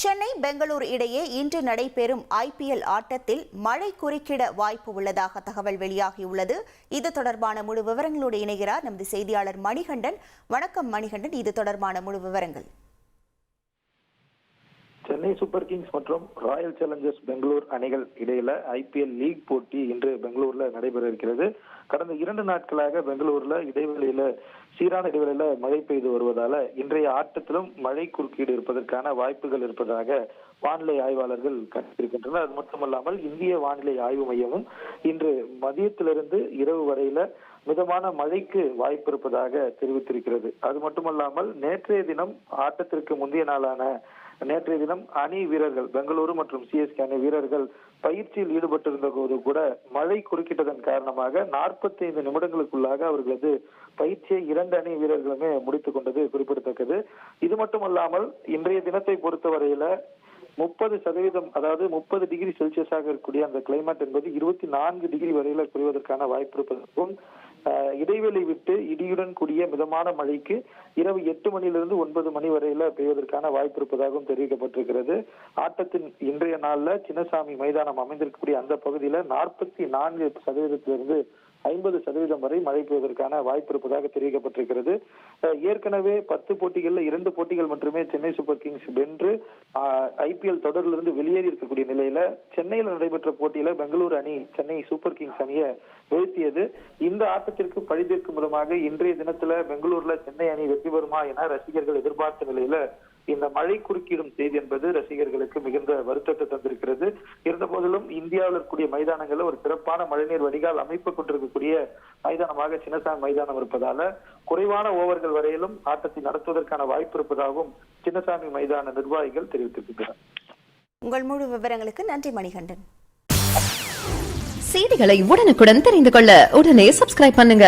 சென்னை பெங்களூர் இடையே இன்று நடைபெறும் ஐபிஎல் ஆட்டத்தில் மழை குறுக்கிட வாய்ப்பு உள்ளதாக தகவல் வெளியாகியுள்ளது. இது தொடர்பான முழு விவரங்களோடு இணைகிறார் நமது செய்தியாளர் மணிகண்டன். வணக்கம் மணிகண்டன். இது தொடர்பான முழு விவரங்கள். சென்னை சூப்பர் கிங்ஸ் மற்றும் ராயல் சேலஞ்சர்ஸ் பெங்களூர் அணிகள் இடையில ஐபிஎல் லீக் போட்டி இன்று பெங்களூர்ல நடைபெற இருக்கிறது. கடந்த இரண்டு நாட்களாக பெங்களூர்ல இடைவெளியில சீரான இடைவெளியில மழை பெய்து வருவதால இன்றைய ஆட்டத்திலும் மழை குறுக்கீடு இருப்பதற்கான வாய்ப்புகள் இருப்பதாக வானிலை ஆய்வாளர்கள் கண்டிருக்கின்றனர் அது மட்டுமல்லாமல் இந்திய வானிலை ஆய்வு மையமும் இன்று மதியத்திலிருந்து இரவு வரையில மிதமான மழைக்கு வாய்ப்பு இருப்பதாக தெரிவித்திருக்கிறது. அது மட்டுமல்லாமல் நேற்றைய தினம் ஆட்டத்திற்கு முந்தைய நாளான நேற்றைய தினம் அணி வீரர்கள் பெங்களூரு மற்றும் சிஎஸ்கே அணி வீரர்கள் பயிற்சியில் ஈடுபட்டிருந்த போது கூட மழை குறுக்கிட்டதன் காரணமாக நாற்பத்தி ஐந்து நிமிடங்களுக்குள்ளாக அவர்களது பயிற்சியை இரண்டு அணி வீரர்களுமே முடித்துக் கொண்டது குறிப்பிடத்தக்கது. இது மட்டுமல்லாமல் இன்றைய தினத்தை பொறுத்தவரையில முப்பது சதவீதம் அதாவது முப்பது டிகிரி செல்சியஸாக இருக்கக்கூடிய அந்த கிளைமேட் என்பது இருபத்தி நான்கு டிகிரி வரையில குறைவதற்கான வாய்ப்பு இருப்பதற்கும் இடைவெளி விட்டு இடியுடன் கூடிய மிதமான மழைக்கு இரவு எட்டு மணியிலிருந்து ஒன்பது மணி வரையில பெய்வதற்கான வாய்ப்பு இருப்பதாகவும் தெரிவிக்கப்பட்டிருக்கிறது. ஆட்டத்தின் இன்றைய நாள்ல சின்னசாமி மைதானம் அமைந்திருக்கக்கூடிய அந்த பகுதியில நாற்பத்தி நான்கு சதவீதத்திலிருந்து ஐம்பது சதவீதம் வரை மழை பெய்வதற்கான வாய்ப்பு இருப்பதாக தெரிவிக்கப்பட்டிருக்கிறது. ஏற்கனவே பத்து போட்டிகளில் இரண்டு போட்டிகள் மட்டுமே சென்னை சூப்பர் கிங்ஸ் வென்று ஐபிஎல் தொடரிலிருந்து வெளியேறி இருக்கக்கூடிய நிலையில சென்னையில் நடைபெற்ற போட்டியில பெங்களூரு அணி சென்னை சூப்பர் கிங்ஸ் அணியை வீழ்த்தியது. இந்த ஆட்டத்திற்கு பழிதீர்க்கும் விதமாக இன்றைய தினத்துல பெங்களூர்ல சென்னை அணி வெற்றி பெறுமா என ரசிகர்கள் எதிர்பார்த்த நிலையில இந்த மழை குறுக்கிடும் செய்தி என்பது ரசிகர்களுக்கு மிகுந்த வருத்தத்தை தந்திருக்கிறது. இருந்த போதிலும் இந்தியாவில் இருக்கக்கூடிய மைதானங்கள்ல ஒரு சிறப்பான மழைநீர் வடிகால் அமைப்பு கொண்டிருக்கக்கூடிய மைதானமாக சின்னசாமி மைதானம் இருப்பதால குறைவான ஓவர்கள் வரையிலும் ஆட்டத்தை நடத்துவதற்கான வாய்ப்பு இருப்பதாகவும் சின்னசாமி மைதான நிர்வாகிகள் தெரிவித்திருக்கின்றனர். உங்கள் முழு விவரங்களுக்கு நன்றி மணிகண்டன். செய்திகளை உடனுக்குடன் தெரிந்து கொள்ள உடனே சப்ஸ்கிரைப் பண்ணுங்க.